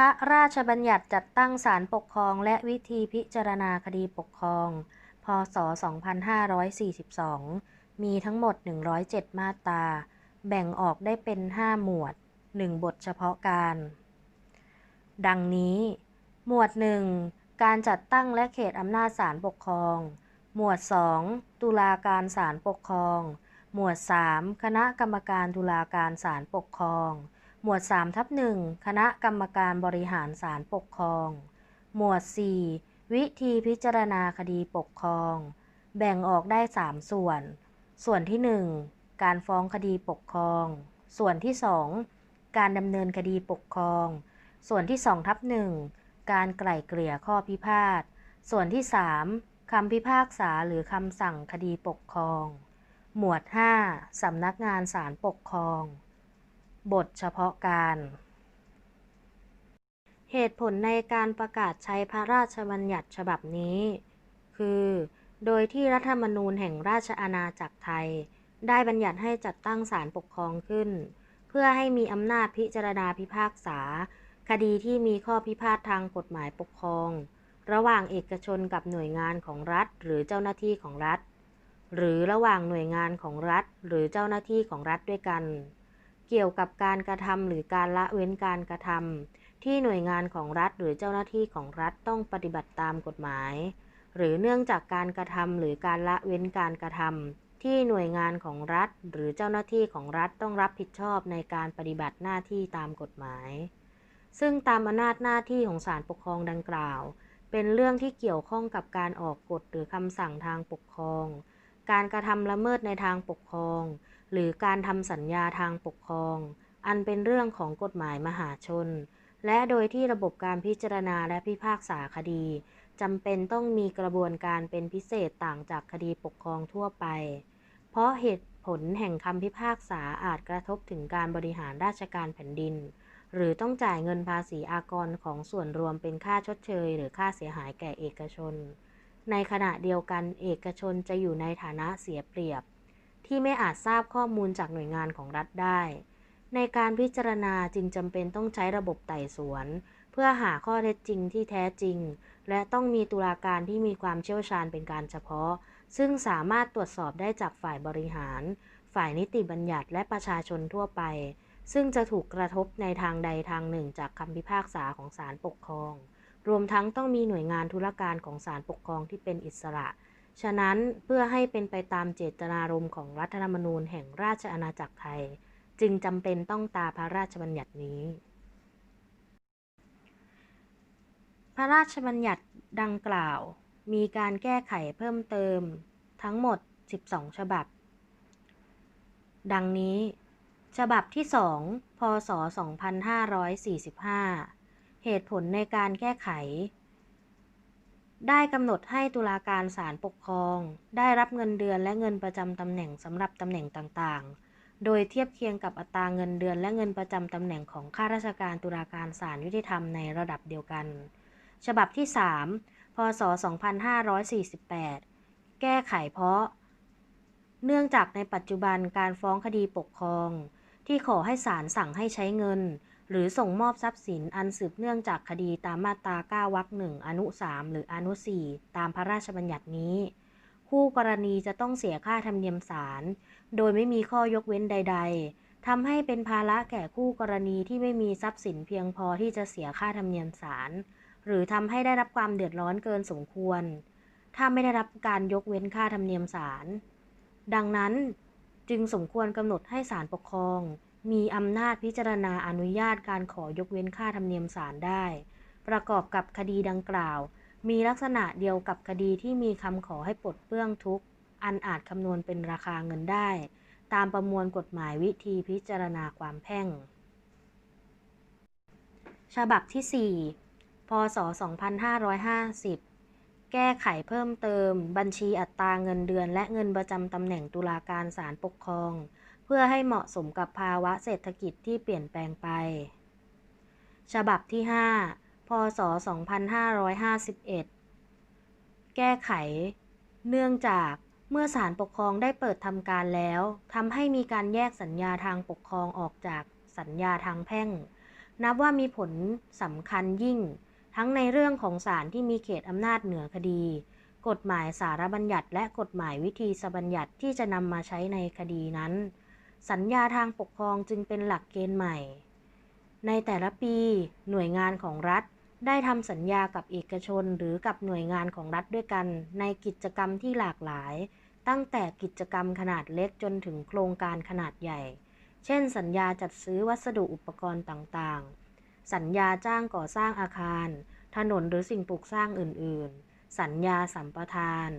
พระราชบัญญัติจัดตั้งศาลปกครอง และวิธีพิจารณาคดีปกครอง พศ 2542 มีทั้งหมด 107 มาตรา แบ่งออกได้เป็น 5 หมวด 1 บทเฉพาะการ ดังนี้ หมวด 1 การจัดตั้งและเขตอำนาจศาลปกครอง หมวด 2 ตุลาการศาลปกครอง หมวด 3 คณะกรรมการตุลาการศาลปกครอง มวด3ทับ1คณะกรรมการบริหารศาลปกครอง หมวด 4 วิธีพิจารณาคดีปกครอง แบ่งออกได้ 3 ส่วน ส่วนที่ 1 การฟ้องคดีปกครอง ส่วนที่ 2 การดำเนินคดีปกครอง ส่วนที่2ทับ1การไกล่เกลี่ยข้อพิพาท ส่วนที่ 3คำพิพากษาหรือคำสั่งคดีปกครอง หมวด 5สำนักงานศาลปกครอง บทเฉพาะการ เหตุผลในการประกาศใช้พระราชบัญญัติฉบับนี้ คือ โดยที่รัฐธรรมนูญแห่งราชอาณาจักรไทย ได้บัญญัติให้จัดตั้งศาลปกครองขึ้น เพื่อให้มีอำนาจพิจารณาพิพากษา คดีที่มีข้อพิพาททางกฎหมายปกครอง ระหว่างเอกชนกับหน่วยงานของรัฐ หรือเจ้าหน้าที่ของรัฐ หรือระหว่างหน่วยงานของรัฐ หรือเจ้าหน้าที่ของรัฐด้วยกัน เกี่ยวกับการกระทำหรือการละเว้นการกระทำที่หน่วยงานของรัฐหรือเจ้าหน้าที่ของรัฐต้องปฏิบัติตามกฎหมาย หรือเนื่องจากการกระทำหรือการละเว้นการกระทำที่หน่วยงานของรัฐ หรือเจ้าหน้าที่ของรัฐต้องรับผิดชอบในการปฏิบัติหน้าที่ตามกฎหมาย ซึ่งตามอำนาจหน้าที่ของศาลปกครองดังกล่าว เป็นเรื่องที่เกี่ยวข้องกับการออกกฎหรือคำสั่งทางปกครอง การกระทำละเมิดในทางปกครอง หรือการทำสัญญาทางปกครอง อันเป็นเรื่องของกฎหมายมหาชน และโดยที่ระบบการพิจารณาและพิพากษาคดีจำเป็นต้องมีกระบวนการเป็นพิเศษต่างจากคดีปกครองทั่วไป เพราะเหตุผลแห่งคำพิพากษาอาจกระทบถึงการบริหารราชการแผ่นดิน หรือต้องจ่ายเงินภาษีอากรของส่วนรวมเป็นค่าชดเชย หรือค่าเสียหายแก่เอกชน ในขณะเดียวกันเอกชนจะอยู่ในฐานะเสียเปรียบ ที่ไม่อาจทราบข้อมูลจากหน่วยงานของรัฐได้ ในการพิจารณาจึงจำเป็นต้องใช้ระบบไต่สวน เพื่อหาข้อเท็จจริงที่แท้จริง และต้องมีตุลาการที่มีความเชี่ยวชาญเป็นการเฉพาะ ซึ่งสามารถตรวจสอบได้จากฝ่ายบริหาร ฝ่ายนิติบัญญัติและประชาชนทั่วไป ซึ่งจะถูกกระทบในทางใดทางหนึ่งจากคำพิพากษาของศาลปกครอง รวมทั้งต้องมีหน่วยงานธุรการของศาลปกครองที่เป็นอิสระ ฉะนั้นเพื่อให้เป็นไปตามเจตนารมณ์ของรัฐธรรมนูญแห่งราชอาณาจักรไทย จึงจำเป็นต้องตาพระราชบัญญัตินี้ พระราชบัญญัติดังกล่าว มีการแก้ไขเพิ่มเติมทั้งหมด 12 ฉบับ ดังนี้ ฉบับที่ 2 พศ 2545 เหตุผลในการแก้ไข ได้กำหนดให้ตุลาการศาลปกครอง ได้รับเงินเดือนและเงินประจำตำแหน่งสำหรับตำแหน่งต่างๆ โดยเทียบเคียงกับอัตราเงินเดือนและเงินประจำตำแหน่งของข้าราชการตุลาการศาลยุติธรรมในระดับเดียวกัน ฉบับที่ 3 พศ 2548 แก้ไขเพราะ เนื่องจากในปัจจุบันการฟ้องคดีปกครอง ที่ขอให้ศาลสั่งให้ใช้เงิน หรือส่งมอบทรัพย์สินอันสืบเนื่องจากคดีตามมาตรา9วรรคหนึ่งอนุ 3 หรืออนุ 4 ตามพระราชบัญญัตินี้ คู่กรณีจะต้องเสียค่าธรรมเนียมศาลโดยไม่มีข้อยกเว้นใด ๆทำให้เป็นภาระแก่คู่กรณีที่ไม่มีทรัพย์สินเพียงพอที่จะเสียค่าธรรมเนียมศาลหรือทำให้ได้รับความเดือดร้อนเกินสมควร ถ้าไม่ได้รับการยกเว้นค่าธรรมเนียมศาลดังนั้นจึงสมควรกำหนดให้ศาลปกครอง มีอำนาจพิจารณาอนุญาตการขอยกเว้นค่าธรรมเนียมศาลได้ ประกอบกับคดีดังกล่าว มีลักษณะเดียวกับคดีที่มีคำขอให้ปลดเปลื้องทุกอันอาจคำนวณเป็นราคาเงินได้ ตามประมวลกฎหมายวิธีพิจารณาความแพ่ง ฉบับที่ 4 พศ 2550 แก้ไขเพิ่มเติม บัญชีอัตราเงินเดือน และเงินประจำตำแหน่งตุลาการศาลปกครอง เพื่อให้เหมาะสมกับภาวะเศรษฐกิจที่เปลี่ยนแปลงไป ฉบับที่ 5 พศ 2551 แก้ไข เนื่องจากเมื่อศาลปกครองได้เปิดทำการแล้วทำให้มีการแยกสัญญาทางปกครองออกจากสัญญาทางแพ่ง นับว่ามีผลสำคัญยิ่ง ทั้งในเรื่องของศาลที่มีเขตอำนาจเหนือคดี กฎหมายสารบัญญัติและกฎหมายวิธีบัญญัติที่จะนำมาใช้ในคดีนั้น สัญญาทางปกครองจึงเป็นหลักเกณฑ์ใหม่ ในแต่ละปี หน่วยงานของรัฐได้ทำสัญญากับเอกชนหรือกับหน่วยงานของรัฐด้วยกัน ในกิจกรรมที่หลากหลาย ตั้งแต่กิจกรรมขนาดเล็กจนถึงโครงการขนาดใหญ่ เช่น สัญญาจัดซื้อวัสดุอุปกรณ์ต่างๆ สัญญาจ้างก่อสร้างอาคาร ถนนหรือสิ่งปลูกสร้างอื่นๆ สัญญาสัมปทาน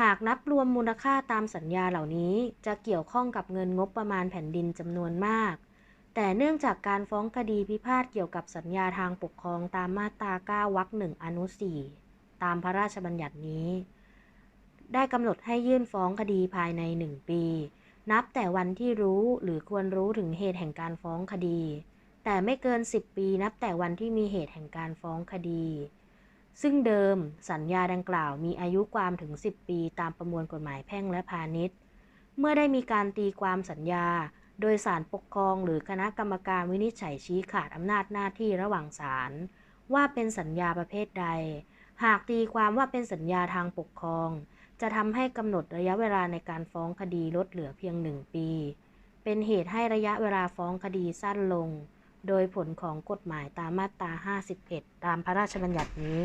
หากนับรวมมูลค่าตามสัญญาเหล่านี้จะเกี่ยวข้องกับเงินงบประมาณแผ่นดินจำนวนมาก แต่เนื่องจากการฟ้องคดีพิพาทเกี่ยวกับสัญญาทางปกครองตามมาตรา 9 วรรคหนึ่งอนุ 4 ตามพระราชบัญญัตินี้ ได้กำหนดให้ยื่นฟ้องคดีภายใน 1 ปี นับแต่วันที่รู้หรือควรรู้ถึงเหตุแห่งการฟ้องคดี แต่ไม่เกิน 10 ปีนับแต่วันที่มีเหตุแห่งการฟ้องคดี ซึ่งเดิมสัญญาดังกล่าวมีอายุความถึง 10 ปีตามประมวลกฎหมายแพ่งและพาณิชย์ เมื่อได้มีการตีความสัญญา โดยศาลปกครอง หรือคณะกรรมการวินิจฉัยชี้ขาดอำนาจหน้าที่ระหว่างศาลว่าเป็นสัญญาประเภทใด หากตีความว่าเป็นสัญญาทางปกครอง จะทำให้กำหนดระยะเวลาในการฟ้องคดีลดเหลือเพียงหนึ่งปี เป็นเหตุให้ระยะเวลาฟ้องคดีสั้นลง โดยผลของกฎหมายตามมาตรา 51 ตามพระราชบัญญัตินี้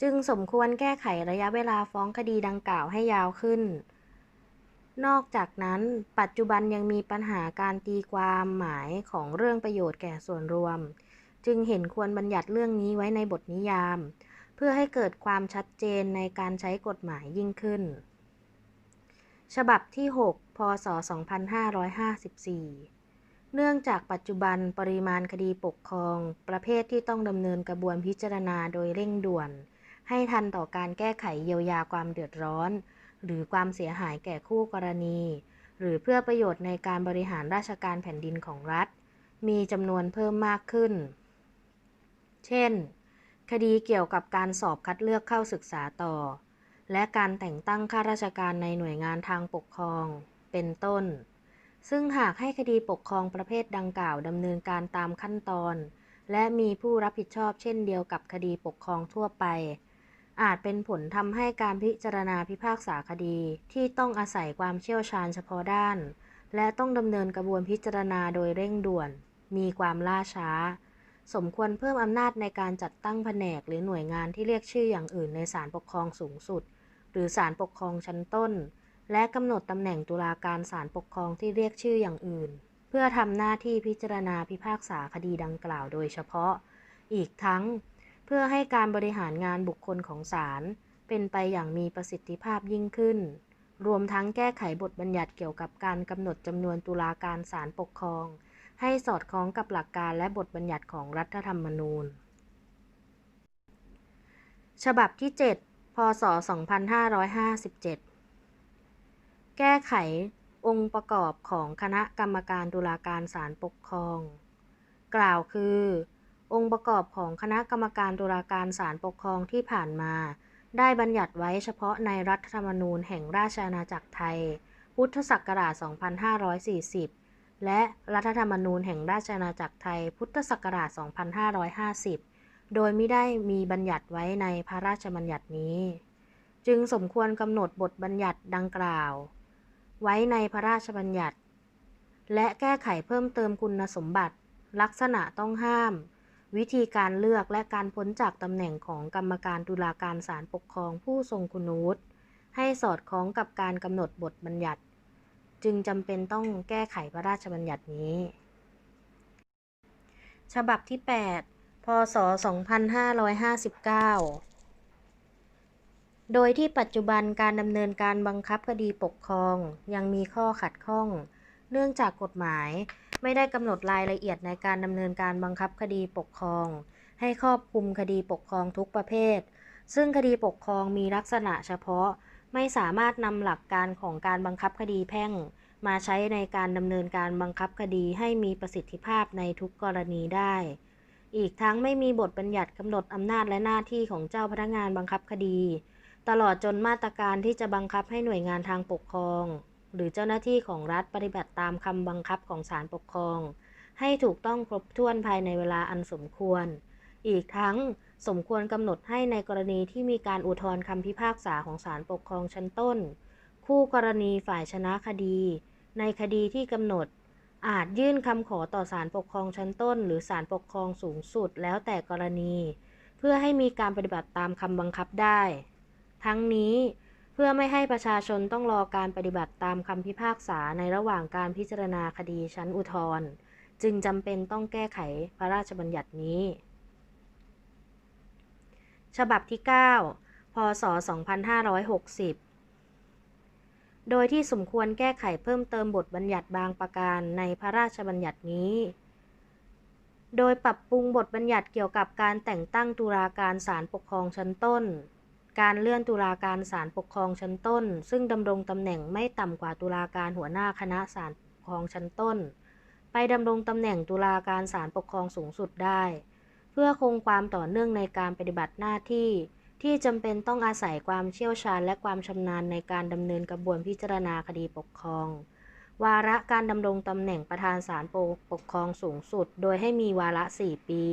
จึงสมควรแก้ไขระยะเวลาฟ้องคดีดังกล่าวให้ยาวขึ้น นอกจากนั้น ปัจจุบันยังมีปัญหาการตีความหมายของเรื่องประโยชน์แก่ส่วนรวม จึงเห็นควรบัญญัติเรื่องนี้ไว้ในบทนิยาม เพื่อให้เกิดความชัดเจนในการใช้กฎหมายยิ่งขึ้น ฉบับที่ 6 พศ 2554 เนื่องจากปัจจุบันปริมาณคดีปกครอง ประเภทที่ต้องดำเนินกระบวนพิจารณาโดยเร่งด่วน ให้ทันต่อการแก้ไขเยียวยาความเดือดร้อน หรือความเสียหายแก่คู่กรณี หรือเพื่อประโยชน์ในการบริหารราชการแผ่นดินของรัฐ มีจำนวนเพิ่มมากขึ้น เช่น คดีเกี่ยวกับการสอบคัดเลือกเข้าศึกษาต่อ และการแต่งตั้งข้าราชการในหน่วยงานทางปกครอง เป็นต้น ซึ่งหากให้คดีปกครองประเภทดังกล่าวดำเนินการตามขั้นตอน และมีผู้รับผิดชอบเช่นเดียวกับคดีปกครองทั่วไป อาจเป็นผลทำให้การพิจารณาพิพากษาคดีที่ต้องอาศัยความเชี่ยวชาญเฉพาะด้าน และต้องดำเนินกระบวนพิจารณาโดยเร่งด่วน มีความล่าช้า สมควรเพิ่มอำนาจในการจัดตั้งแผนกหรือหน่วยงานที่เรียกชื่ออย่างอื่นในศาลปกครองสูงสุด หรือศาลปกครองชั้นต้น และกำหนดตำแหน่งตุลาการศาลปกครองที่เรียกชื่ออย่างอื่น เพื่อทำหน้าที่พิจารณาพิพากษาคดีดังกล่าวโดยเฉพาะ อีกทั้ง เพื่อให้การบริหารงานบุคคลของศาลเป็นไปอย่างมีประสิทธิภาพยิ่งขึ้น รวมทั้งแก้ไขบทบัญญัติเกี่ยวกับการกำหนดจำนวนตุลาการศาลปกครอง ให้สอดคล้องกับหลักการและบทบัญญัติของรัฐธรรมนูญ ฉบับที่ 7 พศ 2557 แก้ไของค์ประกอบของคณะกรรมการตุลาการศาลปกครอง กล่าวคือ องค์ประกอบของคณะกรรมการตุลาการศาลปกครองที่ผ่านมา ได้บัญญัติไว้เฉพาะในรัฐธรรมนูญแห่งราชอาณาจักรไทย พุทธศักราช 2540 และรัฐธรรมนูญแห่งราชอาณาจักรไทย พุทธศักราช 2550 โดยไม่ได้มีบัญญัติไว้ในพระราชบัญญัตินี้ จึงสมควรกำหนดบทบัญญัติดังกล่าว ไว้ในพระราชบัญญัติ และแก้ไขเพิ่มเติมคุณสมบัติ ลักษณะต้องห้าม วิธีการเลือกและการพ้นจากตำแหน่งของกรรมการตุลาการศาลปกครองผู้ทรงคุณวุฒิให้สอดคล้องกับการกำหนดบทบัญญัติ จึงจำเป็นต้องแก้ไขพระราชบัญญัตินี้ ฉบับที่ 8 พศ 2559 โดยที่ปัจจุบันการดำเนินการบังคับคดีปกครอง ยังมีข้อขัดข้อง เนื่องจากกฎหมายไม่ได้กำหนดรายละเอียดในการดำเนินการบังคับคดีปกครอง ให้ครอบคลุมคดีปกครองทุกประเภท ซึ่งคดีปกครองมีลักษณะเฉพาะ ไม่สามารถนำหลักการของการบังคับคดีแพ่ง มาใช้ในการดำเนินการบังคับคดีให้มีประสิทธิภาพในทุกกรณีได้ อีกทั้งไม่มีบทบัญญัติกำหนดอำนาจและหน้าที่ของเจ้าพนักงานบังคับคดี ตลอดจนมาตรการที่จะบังคับให้หน่วยงานทางปกครอง หรือเจ้าหน้าที่ของรัฐปฏิบัติตามคำบังคับของศาลปกครอง ให้ถูกต้องครบถ้วนภายในเวลาอันสมควร อีกทั้งสมควรกำหนดให้ในกรณีที่มีการอุทธรณ์คำพิพากษาของศาลปกครองชั้นต้น คู่กรณีฝ่ายชนะคดี ในคดีที่กำหนด อาจยื่นคำขอต่อศาลปกครองชั้นต้น หรือศาลปกครองสูงสุดแล้วแต่กรณี เพื่อให้มีการปฏิบัติตามคำบังคับได้ ทั้งนี้เพื่อไม่ให้ประชาชนต้องรอการปฏิบัติตามคำพิพากษาในระหว่างการพิจารณาคดีชั้นอุทธรณ์จึงจำเป็นต้องแก้ไขพระราชบัญญัตินี้ ฉบับที่ 9 พศ 2560 โดยที่สมควรแก้ไขเพิ่มเติมบทบัญญัติบางประการในพระราชบัญญัตินี้ โดยปรับปรุงบทบัญญัติเกี่ยวกับการแต่งตั้งตุลาการศาลปกครองชั้นต้น การเลื่อนตุลาการศาลปกครองชั้นต้น ซึ่งดำรงตำแหน่งไม่ต่ำกว่าตุลาการหัวหน้าคณะศาลปกครองชั้นต้น ไปดำรงตำแหน่งตุลาการศาลปกครองสูงสุดได้ เพื่อคงความต่อเนื่องในการปฏิบัติหน้าที่ ที่จำเป็นต้องอาศัยความเชี่ยวชาญและความชำนาญในการดำเนินกระบวนพิจารณาคดีปกครอง วาระการดำรงตำแหน่งประธานศาลปกครองสูงสุด โดยให้มีวาระ 4 ปี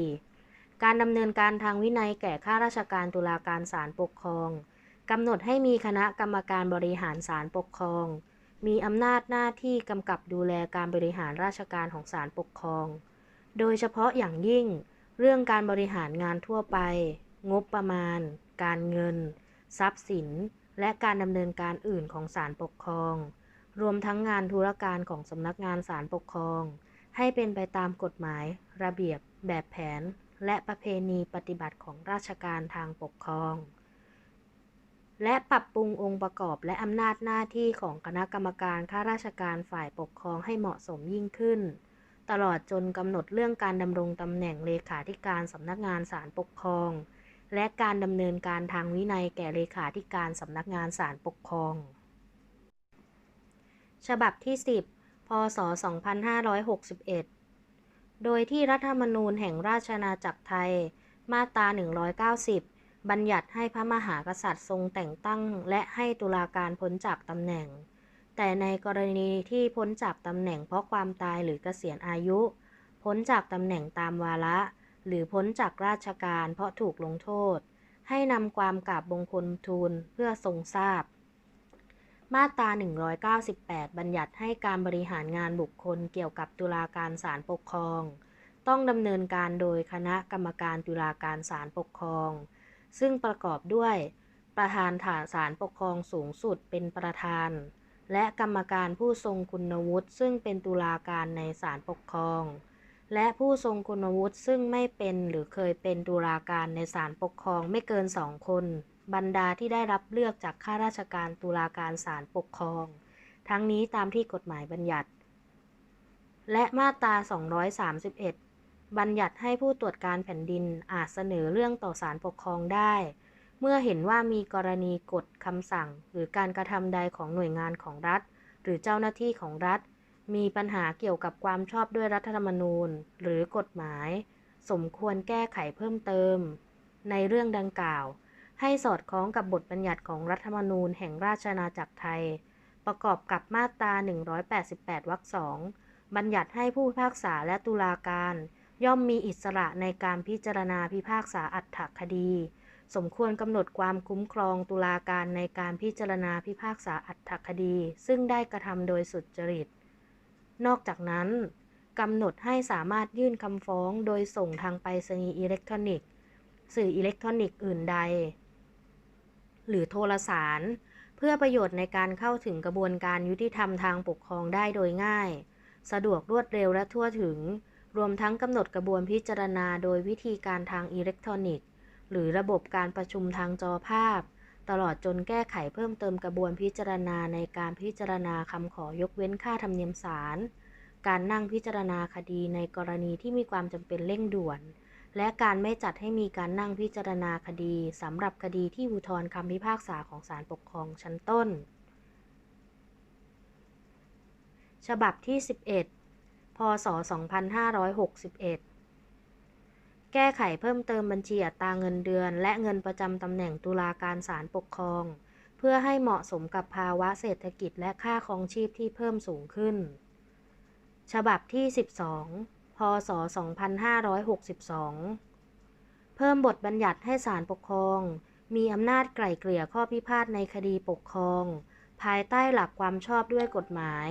การดำเนินการทางวินัยแก่ข้าราชการตุลาการศาลปกครองกำหนดให้มีคณะกรรมการบริหารศาลปกครอง มีอำนาจหน้าที่กำกับดูแลการบริหารราชการของศาลปกครอง โดยเฉพาะอย่างยิ่ง เรื่องการบริหารงานทั่วไป งบประมาณ การเงิน ทรัพย์สิน และการดำเนินการอื่นของศาลปกครอง รวมทั้งงานธุรการของสำนักงานศาลปกครอง ให้เป็นไปตามกฎหมาย ระเบียบ แบบแผน และประเพณีปฏิบัติของราชการทางปกครอง และปรับปรุงองค์ประกอบและอำนาจหน้าที่ของคณะกรรมการข้าราชการฝ่ายปกครองให้เหมาะสมยิ่งขึ้น ตลอดจนกำหนดเรื่องการดำรงตำแหน่งเลขาธิการสำนักงานศาลปกครอง และการดำเนินการทางวินัยแก่เลขาธิการสำนักงานศาลปกครอง ฉบับที่ 10พศ 2561 โดยที่รัฐธรรมนูญแห่งราชอาณาจักรไทย มาตรา 190 บัญญัติให้พระมหากษัตริย์ทรงแต่งตั้ง และให้ตุลาการพ้นจากตำแหน่ง แต่ในกรณีที่พ้นจากตำแหน่งเพราะความตายหรือเกษียณอายุ พ้นจากตำแหน่งตามวาระ หรือพ้นจากราชการเพราะถูกลงโทษ ให้นำความกราบบงคลทูลเพื่อทรงทราบ มาตรา 198 บัญญัติให้การบริหารงานบุคคลเกี่ยวกับตุลาการศาลปกครอง ต้องดำเนินการโดยคณะกรรมการตุลาการศาลปกครอง ซึ่งประกอบด้วย ประธานฐานศาลปกครองสูงสุดเป็นประธาน และกรรมการผู้ทรงคุณวุฒิซึ่งเป็นตุลาการในศาลปกครอง และผู้ทรงคุณวุฒิซึ่งไม่เป็นหรือเคยเป็นตุลาการในศาลปกครองไม่เกินสองคน บรรดาที่ได้รับเลือกจากข้าราชการตุลาการศาลปกครอง ทั้งนี้ตามที่กฎหมายบัญญัติ และมาตรา 231 บัญญัติให้ผู้ตรวจการแผ่นดินอาจเสนอเรื่องต่อศาลปกครองได้ เมื่อเห็นว่ามีกรณีกฎคำสั่ง หรือการกระทำใดของหน่วยงานของรัฐ หรือเจ้าหน้าที่ของรัฐ มีปัญหาเกี่ยวกับความชอบด้วยรัฐธรรมนูญ หรือกฎหมาย สมควรแก้ไขเพิ่มเติม ในเรื่องดังกล่าว ให้สอดคล้องกับบทบัญญัติของรัฐธรรมนูญแห่งราชอาณาจักรไทย ประกอบกับมาตรา 188 วรรคสองบัญญัติให้ผู้พิพากษาและตุลาการ ย่อมมีอิสระในการพิจารณาพิพากษาอัตถคดี สมควรกำหนดความคุ้มครองตุลาการในการพิจารณาพิพากษาอัตถคดี ซึ่งได้กระทำโดยสุจริต นอกจากนั้นกำหนดให้สามารถยื่นคำฟ้องโดยส่งทางไปรษณีย์อิเล็กทรอนิกส์ สื่ออิเล็กทรอนิกส์อื่นใด หรือโทรสาร เพื่อประโยชน์ในการเข้าถึงกระบวนการยุติธรรมทางปกครองได้โดยง่าย สะดวกรวดเร็วและทั่วถึง รวมทั้งกำหนดกระบวนพิจารณาโดยวิธีการทางอิเล็กทรอนิกส์ หรือระบบการประชุมทางจอภาพ ตลอดจนแก้ไขเพิ่มเติมกระบวนพิจารณาในการพิจารณาคำขอยกเว้นค่าธรรมเนียมศาลการนั่งพิจารณาคดีในกรณีที่มีความจำเป็นเร่งด่วน และการไม่จัดให้มีการนั่งพิจารณาคดีสำหรับคดีที่อุทธรณ์คำพิพากษาของศาลปกครองชั้นต้น ฉบับที่ 11 พศ 2561 แก้ไขเพิ่มเติมบัญชีอัตราเงินเดือน และเงินประจำตำแหน่งตุลาการศาลปกครอง เพื่อให้เหมาะสมกับภาวะเศรษฐกิจและค่าครองชีพที่เพิ่มสูงขึ้น ฉบับที่ 12 ศ 2562 เพิ่มบทบัญญัติให้ศาลปกครอง มีอำนาจไกล่เกลี่ยข้อพิพาทในคดีปกครอง ภายใต้หลักความชอบด้วยกฎหมาย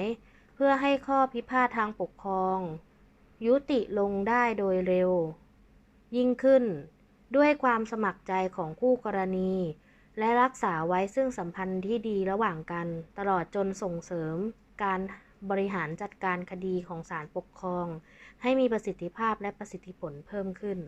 เพื่อให้ข้อพิพาททางปกครอง ยุติลงได้โดยเร็ว ยิ่งขึ้น ด้วยความสมัครใจของคู่กรณีและรักษาไว้ซึ่งสัมพันธ์ที่ดีระหว่างกัน ตลอดจนส่งเสริมการ บริหารจัดการคดีของศาลปกครอง ให้มีประสิทธิภาพและประสิทธิผลเพิ่มขึ้น